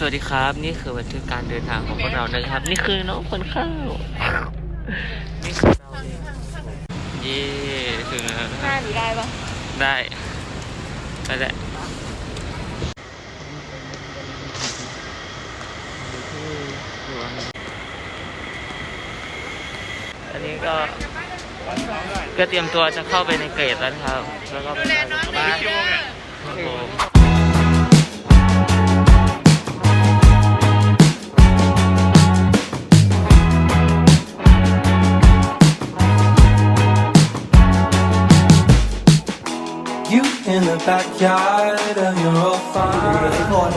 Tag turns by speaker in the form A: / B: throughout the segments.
A: สวัสดีครับ นี่คือบันทึกการเดินทางของพวกเรานะครับ นี่คือน้องคนข้าวนี่คือเราเย่ถึงแล้ว
B: ห้าหนูได้ปะ
A: ได้ไปแหละอันนี้ก็ก็เตรียมตัวจะเข้าไปในเกรดแล้วครับ แล้วก็
B: ดูแลน้องดี
C: in the backyard of your old farm.
D: ทุกคน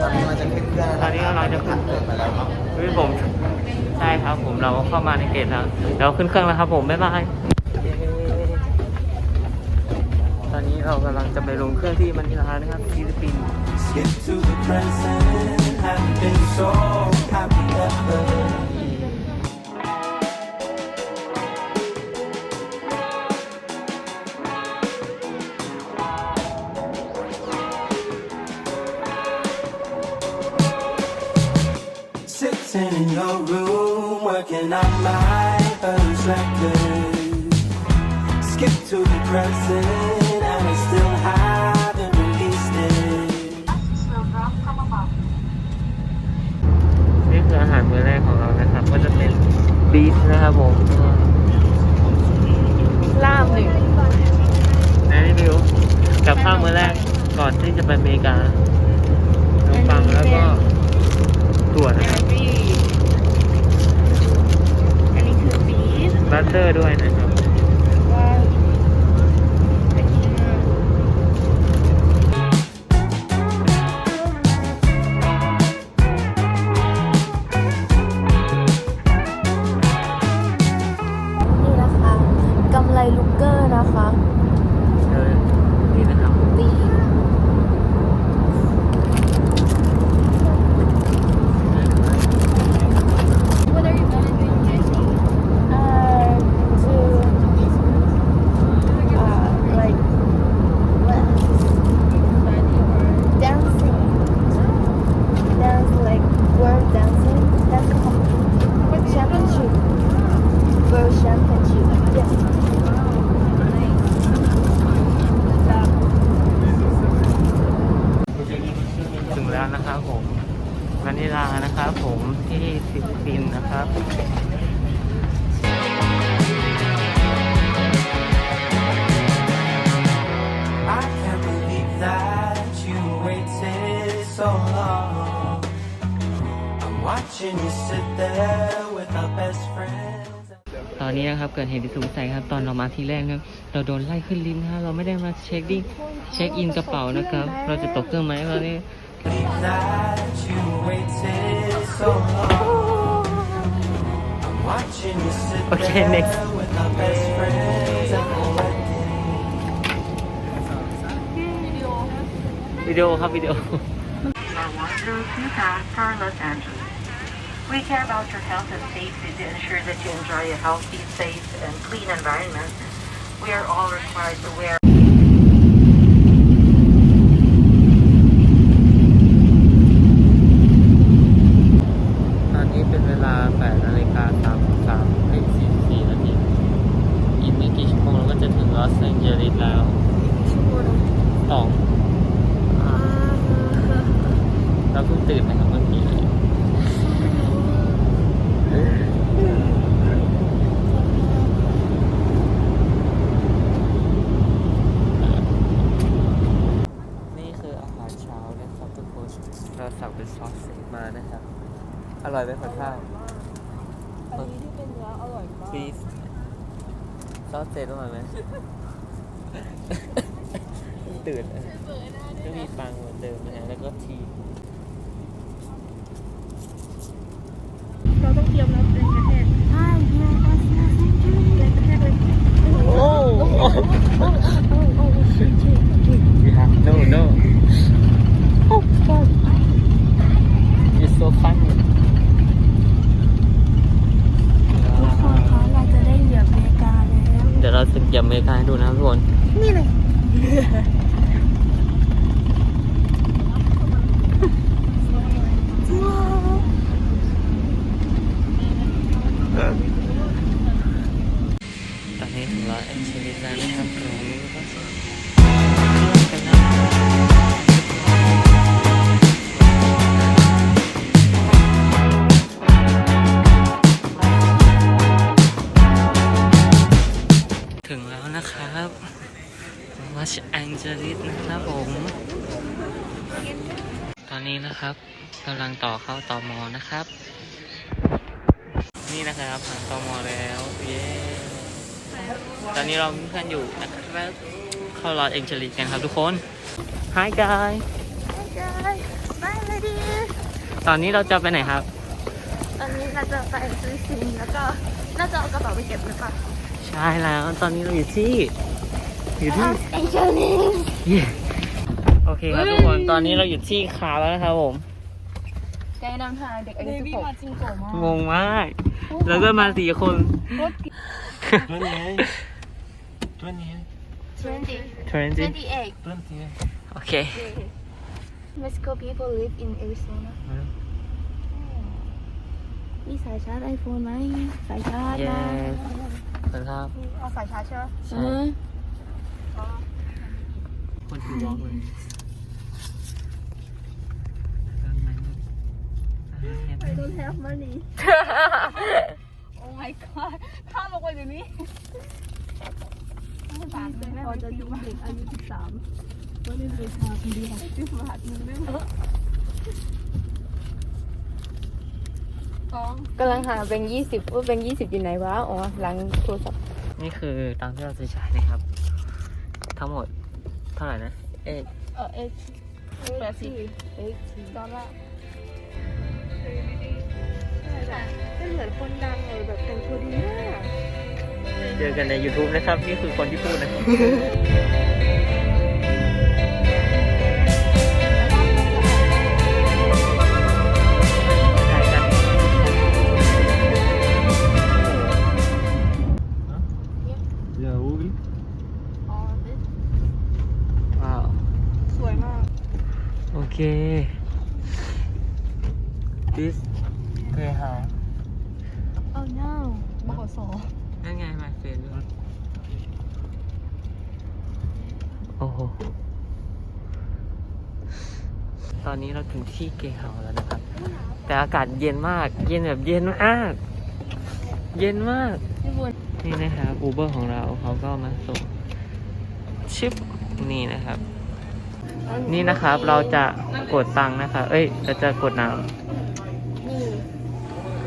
D: ตอนนี้มันจะขึ้นเครื่อง
A: ตอนนี้กำลังจะขึ้น
D: มาแล้วครับ
A: เฮ้ยผมใช่ครับผมเราเข้ามาในเกตแล้วเราขึ้นเครื่องแล้วครับผมบ๊ายบายตอนนี้เรากำลังจะไปลงเครื่องที่มันนิลานะครับฟิลิปปินส์
C: Skip to the present. Haven't been so happy ever. 'Sitting in your room, working on my first record. Skip to the present, and I still haven't released it.
A: นี่คืออาหารมื้อแรกของเรานะครับ ก็จะเป็นบีฟนะครับผม
B: ล่ามหนึ่ง
A: นะรีวิวกับข้าวมื้อแรกก่อนที่จะไปอเมริกา ตอน
B: นี้
E: นะครั
A: บ
E: เกิ
A: ดเหตุที่สงสัยครับตอนเรามาทีแรกนะครับเราโดนไล่ขึ้นลิฟต์นะครับเราไม่ได้มาเช็คดิ้งเช็คอินกระเป๋านะครับ เราจะตกเครื่องไหมตอนนี้
C: Believe that you waited so long. I'm watching you sit
A: Okay,
C: there
A: next.
C: with our best friends at the wedding.
A: วิดีโอครับวิดีโอ
F: for Los Angeles. We care about your health and safety to ensure that you enjoy a healthy, safe, and clean environment. We are all required to wear
A: ตอนนี้เป็นเ ซอสเสร็จอร่อยไหม ตื่นอะก็มีปังเหมือนเดิมนะฮะ แล้วก็ที
B: เหยียบเมริกา
E: ให้ดูนะ
B: ครับทุกคน นี่เลย
A: ตอ
E: นนี้ถึงร้านเอ็นชีวิตแล้ว
A: นะครับ สนะครับผม ตอนนี้นะครับกำลังต่อเข้าตอมอนะครับ นี่นะครับผ่านตอมอแล้วเย้ตอนนี้เรามีเพื่อนอยู่นะครับเข้ารอเอ็นเชลิสกันครับทุกคน Hi guys
E: บายเลยดี
A: ตอนนี้เราจะไปไหนครับ
E: ตอนนี้เราจะไปซื้อซิมแล้วก็น่าจะเอากระเป๋าไปเก็บหรือเปล่า
A: ใช่แล้วตอนนี้เราอยู่ที่ อยู่ที่
E: เอ็นเจอรี่
A: เย้โอเคครับทุกคนตอนนี้เราอยู่ที่คาแล้วนะครับผม
E: ไกด์นำทางเด็กอายุสิบหกจริงโกมาก
A: งงมาก แล้วก็มาสี่คน
D: ตัวนี้ตัวนี้
E: twenty
A: เทรนจิ
E: twenty eight
D: ตัวนี้
A: โอเค
E: Mexico people live in Arizona มีสายชาร์จไอโฟนไหมสายชาร์จ
A: เย้
E: นะ
A: ครับ
B: เอาสายชาร์จใช่ไหม
A: ใช่ คนถือวอล์กเลย
E: I don't have money
B: โอ้ my god ข้ามลงไปเดี๋ยวนี้บาทเลยแม่
E: พอจะ
B: จะ
E: ดู
B: ดู
E: เด็กอายุสิบสามก็ไม่เป็นชาคนเดียว
B: สิบบาทนึงได้ไหมสอง
E: กำลังหาแบงค์ยี่สิบว่าแบงค์ยี่สิบอยู่ไหนวะ อ๋อ หลังโทรศัพท์
A: นี่คือตังค์ที่เราจะใช้นะครับ ทั้งหมดเท่าไหร่นะเอ๊ะ
B: เออเอ็กแปดสิบ
E: เอ็กซ์
B: ดอลลาร์
E: เป็นเหมือนคนดังเลยแบบแต่งตัวดีมาก
A: เจอกันใน YouTube นะครับ นี่คือคนที่พูดนะ เค this เคยหา
E: โอ้ no
B: บขส
A: นั่นไง my friend ด้วยโอ้โห ตอนนี้เราถึงที่เกเฮาแล้วนะครับ แต่อากาศเย็นมาก เย็นแบบเย็นมาก เย็นมาก
E: พี่บุญ
A: นี่นะครับอูเบอร์ของเราเขาก็มาส่งชิปนี่นะครับ นี่นะครับเราจะกดตังค์นะครับเอ้ย เราจะกดน้
E: นี่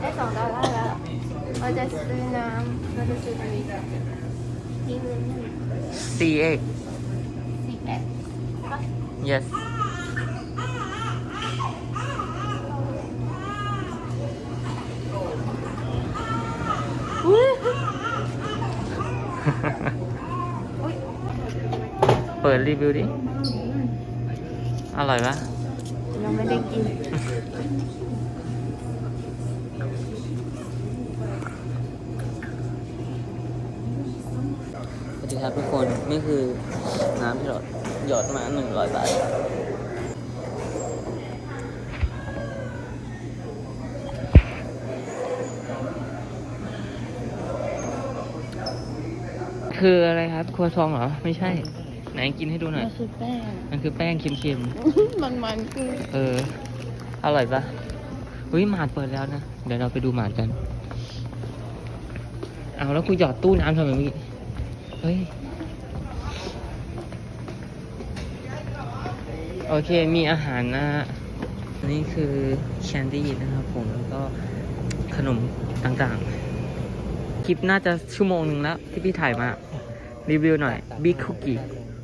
E: ได้สองดอลลาร์แล้ว เราจะซื้อน้ำเราจะซื้ออันนี้นี่เงินนี่ำ
A: CX
E: สิบแปด
A: yes เปิดรีวิวดิ อร่อยปะ
E: ยังไม่ได้กิน
A: สวัสดีครับทุกคน นี่คือน้ำที่เราหยอดมาหนึ่งร้อยบาทคืออะไรครับ ครัวซองเหรอ ไม่ใช่ไห นกินให้ดูหน่อย
E: มันคือแป้ง
A: มันคือแป้งเค็ม
E: มันมันๆคือ
A: ๆ เออ อร่อยปะเฮ้ยหมาดเปิดแล้วนะ เดี๋ยวเราไปดูหมาดกัน เอาแล้วกูหยอดตู้น้ำทำไมเมื่อกี้เฮ้ย โอเค มีอาหารนะนี่คือแคนดี้นะครับผม แล้วก็ขนมต่างๆ คลิปน่าจะชั่วโมงหนึ่งแล้วที่พี่ถ่ายมา รีวิวหน่อยบิ๊กคุกกี้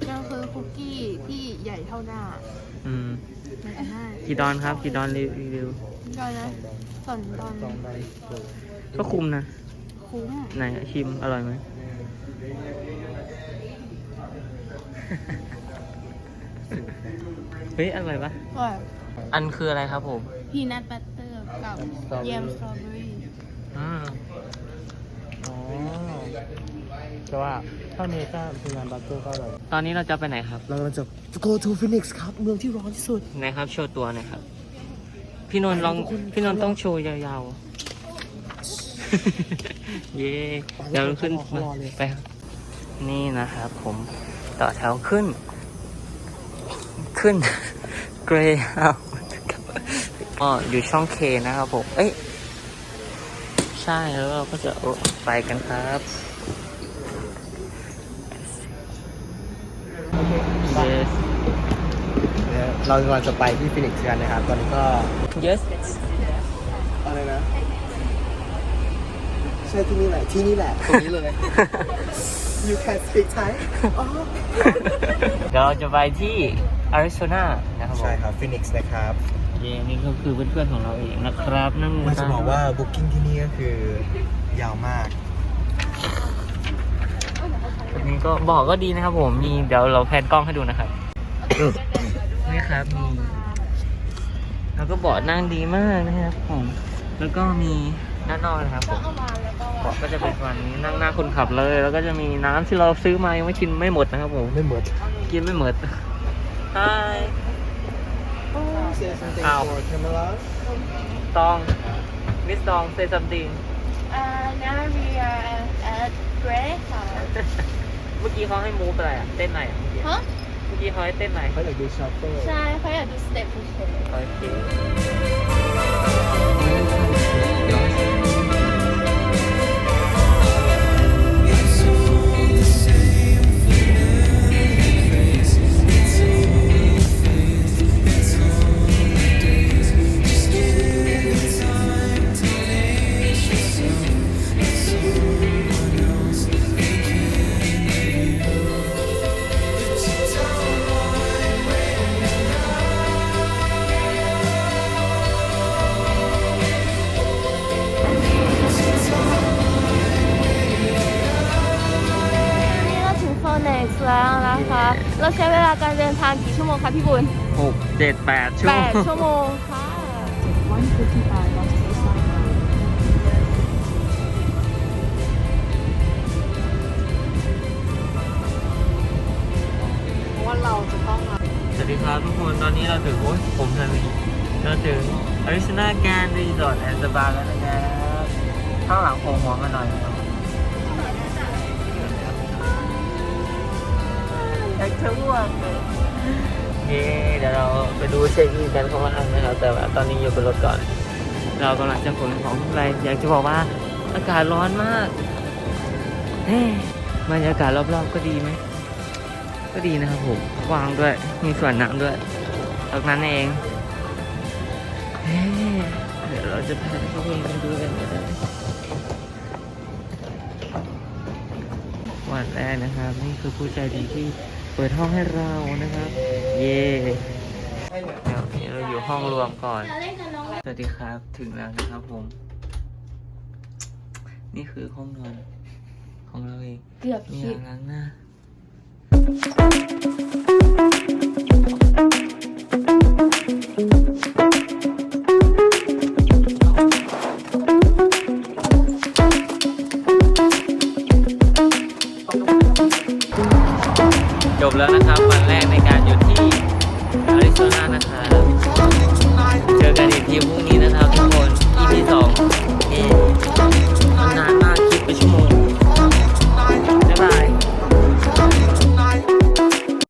E: มันคือคุกกี้ที่ใหญ่เท่าหน้า
A: อืม
E: มันจะห้า
A: กี่ดอนครับกี่ดอนรีวิว
E: ก็นะส่วนตอน
A: ก็คุมนะ
E: คุ้ม
A: ไหนชิมอร่อยไหมเฮ้ยอร่อยปะ
E: ก็
A: อันคืออะไรครับผม
E: พีนัทบัตเตอร์กับแยมสตรอเบอรี่
A: อ่า
D: อ๋อ แต่ว่าถ้าเมกาคืองานบัตเตอร์ก็อร่อย
A: ตอนนี้เราจะไปไหนครับ
D: เรากำลังจะ go to Phoenix ครับ เมืองที่ร้อนที่สุด
A: ไหนครับ โชว์ตัวหน่อยครับ พี่นนท์ลอง พี่นนท์ต้องโชว์ยาวๆ เย้เดี๋ยวขึ้นมาไปครับนี่นะครับผมต่อแถวขึ้น ขึ้นเกรย์เฮาอ๋ออยู่ช่องเคนะครับผม เอ้ย ใช่แล้วเราก็จะโอ้ไปกันครับ เย้
D: เรากำลังจะไปที่ฟินิกส์กันนะครับ ตอนนี้ก็
A: yes
D: อะไรนะใช่ที่นี่แหละ ที่นี่แหละ ตรงนี้เลย you can speak Thai
A: เดี๋ยวเราจะไปที่อาริโซนานะครับผม
D: ใช่ครับฟินิกส์นะครับ
A: เย่นี่ก็คือเพื่อนๆของเราเองนะครับ นั่ง
D: ว่าจะบอกว่า booking ที่นี่ก็คือยาวมาก
A: วันนี้ก็บอกก็ดีนะครับผมมีเดี๋ยวเราแพนกล้องให้ดูนะครับ นี่ครับมีแล้วก็เบาะนั่งดีมากนะครับผมแล้วก็มีด้านนอกนะครับผม
E: เอามาแล้วก็
A: เบาะก็จะเป็นประมาณนี้นั่งหน้าคนขับเลย แล้วก็จะมีน้ำที่เราซื้อมายังไม่กินไม่หมดนะครับผม
D: ไม่เหมือน
A: กินไม่หมด Hi
D: say something
A: Ow.
D: for camera
A: ตอง Miss ตอง say something
E: อ่า now we are at break ค่ะ
A: เมื่อกี้เขาให้มูฟอะไรอะเต้นไหนอะเมื่อ กี้
E: ฮะ
A: เมื่อกี้เขาให้เต้นไหน
D: เขาอยากดูชอปเปอร์
E: ใช่เขาอยากดูสเต็ปเฉย
A: โอเค
E: เวลาการเดินทางกี่ชั่วโมงคะพี่บุญ
A: หกเจ็ดแปดชั่ว
E: แป
A: โมง
E: ดชั่วโมงค่ะ
A: สวัสดีครับทุกคน ตอนนี้เราถึงโอ้ยผมทันเลยเราถึงอาริสนาแกนรีสอร์ทแอนด์สปาแล้วนะครับ ข้างหลังโผล่หัวมาหน่อยครับ จะอ้วกเลยเย้เดี๋ยวเราไปดูเช็คอินกันข้างล่างนะครับ แต่ว่าตอนนี้อยู่บนรถก่อน เรากำลังจะขนของอะไปอยากจะบอกว่าอากาศร้อนมากเฮ้บรรยากาศรอบๆก็ดีไหม ก็ดีนะครับผมกว้างด้วย มีสวนน้ำด้วยตรงนั้นเองเดี๋ยวเราจะพาเข้าไปดูกันนวันแรกนะครับ นี่คือผู้ใจดีที่ เปิดห้องให้เรานะครับ เย่เดี๋ยวนี้เราอยู่ห้องรวมก่อน
E: เล่นกับน้อง
A: สวัสดีครับ ถึงแล้วนะครับผม นี่คือห้องนอนของเราเอง
E: เกือบ
A: มี
E: คิ
A: อ่า
E: ด
A: งล้างหน้า